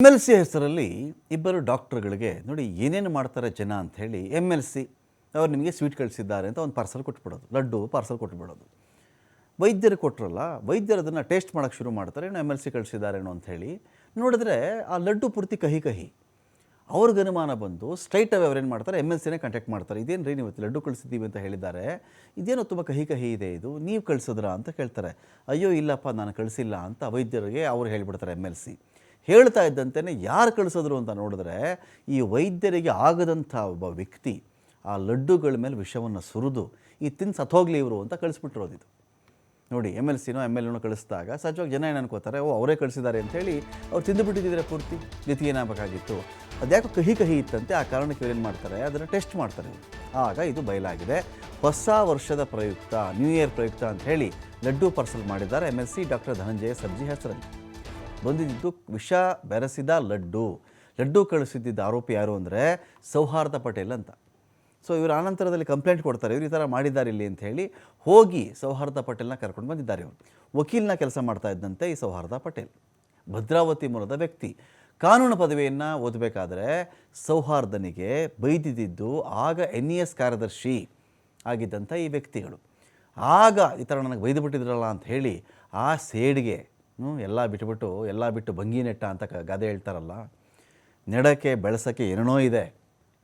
M L C ಹೆಸರಲ್ಲಿ ಇಬ್ಬರು ಡಾಕ್ಟ್ರುಗಳಿಗೆ ನೋಡಿ ಏನೇನು ಮಾಡ್ತಾರೆ ಜನ ಅಂತ ಹೇಳಿ ಎಂ ಎಲ್ ಸಿ ಅವ್ರು ನಿಮಗೆ ಸ್ವೀಟ್ ಕಳಿಸಿದ್ದಾರೆ ಅಂತ ಒಂದು ಪಾರ್ಸಲ್ ಕೊಟ್ಬಿಡೋದು. ಲಡ್ಡು ಪಾರ್ಸಲ್ ಕೊಟ್ಬಿಡೋದು. ವೈದ್ಯರು ಕೊಟ್ಟರಲ್ಲ ವೈದ್ಯರು ಅದನ್ನು ಟೇಸ್ಟ್ ಮಾಡೋಕ್ಕೆ ಶುರು ಮಾಡ್ತಾರೆ. ಏನೋ ಎಂ ಎಲ್ ಸಿ ಕಳಿಸಿದ್ದಾರೇನೋ ಅಂತ ಹೇಳಿ. ನೋಡಿದ್ರೆ ಆ ಲಡ್ಡು ಪೂರ್ತಿ ಕಹಿ ಕಹಿ. ಅವ್ರಿಗೆ ಅನುಮಾನ ಬಂದು ಸ್ಟ್ರೈಟ್ ಅವೇ ಅವ್ರೇನು ಮಾಡ್ತಾರೆ? ಎಂ ಎಲ್ ಸಿನೇ ಕಾಂಟ್ಯಾಕ್ಟ್ ಮಾಡ್ತಾರೆ. ಇದೇನು ರೀ ನೀವು ಲಡ್ಡು ಕಳಿಸಿದ್ದೀವಿ ಅಂತ ಹೇಳಿದ್ದಾರೆ. ಇದೇನೋ ತುಂಬ ಕಹಿ ಕಹಿ ಇದೆ ಇದು. ನೀವು ಕಳಿಸಿದ್ರಾ ಅಂತ ಕೇಳ್ತಾರೆ. ಅಯ್ಯೋ ಇಲ್ಲಪ್ಪ, ನಾನು ಕಳಿಸಿಲ್ಲ ಅಂತ ವೈದ್ಯರಿಗೆ ಅವ್ರು ಹೇಳಿಬಿಡ್ತಾರೆ ಎಂ ಎಲ್ ಸಿ ಹೇಳ್ತಾ ಇದ್ದಂತೆಯೇ ಯಾರು ಕಳಿಸಿದ್ರು ಅಂತ ನೋಡಿದ್ರೆ ಈ ವೈದ್ಯರಿಗೆ ಆಗದಂಥ ಒಬ್ಬ ವ್ಯಕ್ತಿ ಆ ಲಡ್ಡುಗಳ ಮೇಲೆ ವಿಷವನ್ನು ಸುರಿದು, ಈ ತಿನ್ ಸತ್ತೋಗ್ಲಿ ಇವರು ಅಂತ ಕಳಿಸ್ಬಿಟ್ಟಿರೋದು ಇದು. ನೋಡಿ, ಎಂ ಎಲ್ ಸಿನೋ, ಎಂ ಎಲ್ ಎನೋ ಕಳಿಸಿದಾಗ ಸಹಜವಾಗಿ ಜನ ಏನು ಅನ್ಕೋತಾರೆ, ಓ, ಅವರೇ ಕಳಿಸಿದ್ದಾರೆ ಅಂತೇಳಿ ಅವ್ರು ತಿಂದುಬಿಟ್ಟಿದ್ದಿದ್ರೆ ಪೂರ್ತಿ, ಜೊತೆಗೆ ಏನಾಗಬೇಕಾಗಿತ್ತು? ಅದ್ಯಾಕೋ ಕಹಿ ಕಹಿ ಇತ್ತಂತೆ, ಆ ಕಾರಣಕ್ಕೆ ಏನು ಮಾಡ್ತಾರೆ, ಅದನ್ನು ಟೆಸ್ಟ್ ಮಾಡ್ತಾರೆ ಆಗ ಇದು ಬಯಲಾಗಿದೆ. ಹೊಸ ವರ್ಷದ ಪ್ರಯುಕ್ತ, ನ್ಯೂ ಇಯರ್ ಪ್ರಯುಕ್ತ ಅಂತ ಹೇಳಿ ಲಡ್ಡು ಪಾರ್ಸಲ್ ಮಾಡಿದ್ದಾರೆ M L C doctor Dhananjaya Sarji ಹೆಸರಲ್ಲಿ. ಬಂದಿದ್ದು ವಿಷ ಬೆರೆಸಿದ ಲಡ್ಡು. ಲಡ್ಡು ಕಳಿಸಿದ್ದಿದ್ದ ಆರೋಪಿ ಯಾರು ಅಂದರೆ ಸೌಹಾರ್ದ ಪಟೇಲ್ ಅಂತ. ಸೊ ಇವರು ಆನಂತರದಲ್ಲಿ ಕಂಪ್ಲೇಂಟ್ ಕೊಡ್ತಾರೆ. ಇವರು ಈ ಥರ ಮಾಡಿದ್ದಾರೆ ಇಲ್ಲಿ ಅಂತ ಹೇಳಿ ಹೋಗಿ ಸೌಹಾರ್ದ ಪಟೇಲ್ನ ಕರ್ಕೊಂಡು ಬಂದಿದ್ದಾರೆ ಇವರು. ವಕೀಲನ ಕೆಲಸ ಮಾಡ್ತಾ ಇದ್ದಂತೆ ಈ ಸೌಹಾರ್ದ ಪಟೇಲ್. ಭದ್ರಾವತಿ ಮೂಲದ ವ್ಯಕ್ತಿ. ಕಾನೂನು ಪದವಿಯನ್ನು ಓದಬೇಕಾದ್ರೆ ಸೌಹಾರ್ದನಿಗೆ ಬೈದಿದ್ದು ಆಗ ಎನ್ ಇ ಎಸ್ ಕಾರ್ಯದರ್ಶಿ ಆಗಿದ್ದಂಥ ಈ ವ್ಯಕ್ತಿಗಳು. ಆಗ ಈ ಥರ ನನಗೆ ಬೈದು ಬಿಟ್ಟಿದ್ರಲ್ಲ ಅಂತ ಹೇಳಿ ಆ ಸೇಡಿಗೆ ಎಲ್ಲ ಬಿಟ್ಬಿಟ್ಟು, ಎಲ್ಲ ಬಿಟ್ಟು ಭಂಗಿ ನೆಟ್ಟ ಅಂತ ಗಾದೆ ಹೇಳ್ತಾರಲ್ಲ, ನೆಡಕ್ಕೆ, ಬೆಳೆಸೋಕ್ಕೆ ಏನೇನೋ ಇದೆ,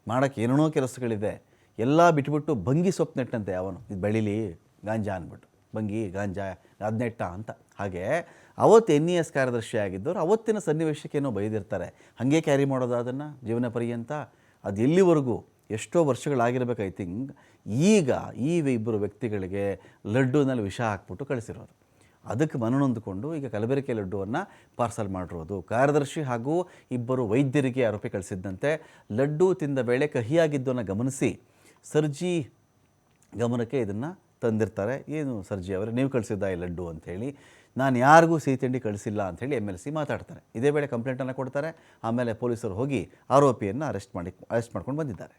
ಮಾಡೋಕ್ಕೆ ಏನೇನೋ ಕೆಲಸಗಳಿದೆ, ಎಲ್ಲ ಬಿಟ್ಬಿಟ್ಟು ಭಂಗಿ ಸೊಪ್ಪು ನೆಟ್ಟಂತೆ ಅವನು. ಇದು ಬೆಳೀಲಿ, ಗಾಂಜಾ ಅಂದ್ಬಿಟ್ಟು. ಭಂಗಿ, ಗಾಂಜಾ ನೆಟ್ಟ ಅಂತ. ಹಾಗೆ, ಅವತ್ತು ಎನ್ ಇ ಎಸ್ ಕಾರ್ಯದರ್ಶಿ ಆಗಿದ್ದವರು ಅವತ್ತಿನ ಸನ್ನಿವೇಶಕ್ಕೇನೋ ಬೈದಿರ್ತಾರೆ. ಹಾಗೆ ಕ್ಯಾರಿ ಮಾಡೋದು ಅದನ್ನು, ಜೀವನ ಪರ್ಯಂತ? ಅದು ಎಲ್ಲಿವರೆಗೂ? ಎಷ್ಟೋ ವರ್ಷಗಳಾಗಿರ್ಬೇಕು ಐ ಥಿಂಕ್ ಈಗ ಈ ಇಬ್ಬರು ವ್ಯಕ್ತಿಗಳಿಗೆ ಲಡ್ಡುನಲ್ಲಿ ವಿಷ ಹಾಕ್ಬಿಟ್ಟು ಕಳಿಸಿರೋದು ಅದಕ್ಕೆ ಮನನೊಂದುಕೊಂಡು ಈಗ ಕಲಬೆರಕೆ ಲಡ್ಡುವನ್ನು ಪಾರ್ಸಲ್ ಮಾಡಿರೋದು. ಕಾರ್ಯದರ್ಶಿ ಹಾಗೂ ಇಬ್ಬರು ವೈದ್ಯರಿಗೆ ಆರೋಪಿ ಕಳಿಸಿದ್ದಂತೆ ಲಡ್ಡು ತಿಂದ ವೇಳೆ ಕಹಿಯಾಗಿದ್ದನ್ನು ಗಮನಿಸಿ ಸರ್ಜಿ ಗಮನಕ್ಕೆ ಇದನ್ನು ತಂದಿರ್ತಾರೆ. ಏನು ಸರ್ಜಿ ಅವರೇ, ನೀವು ಕಳಿಸಿದ್ದ ಈ ಲಡ್ಡು ಅಂಥೇಳಿ ನಾನು ಯಾರಿಗೂ ಸಿಹಿ ತಿಂಡಿ ಕಳಿಸಿಲ್ಲ ಅಂಥೇಳಿ ಎಂ ಎಲ್ ಸಿ ಮಾತಾಡ್ತಾರೆ. ಇದೇ ವೇಳೆ ಕಂಪ್ಲೇಂಟನ್ನು ಕೊಡ್ತಾರೆ. ಆಮೇಲೆ ಪೊಲೀಸರು ಹೋಗಿ ಆರೋಪಿಯನ್ನು ಅರೆಸ್ಟ್ ಮಾಡಿ ಅರೆಸ್ಟ್ ಮಾಡ್ಕೊಂಡು ಬಂದಿದ್ದಾರೆ.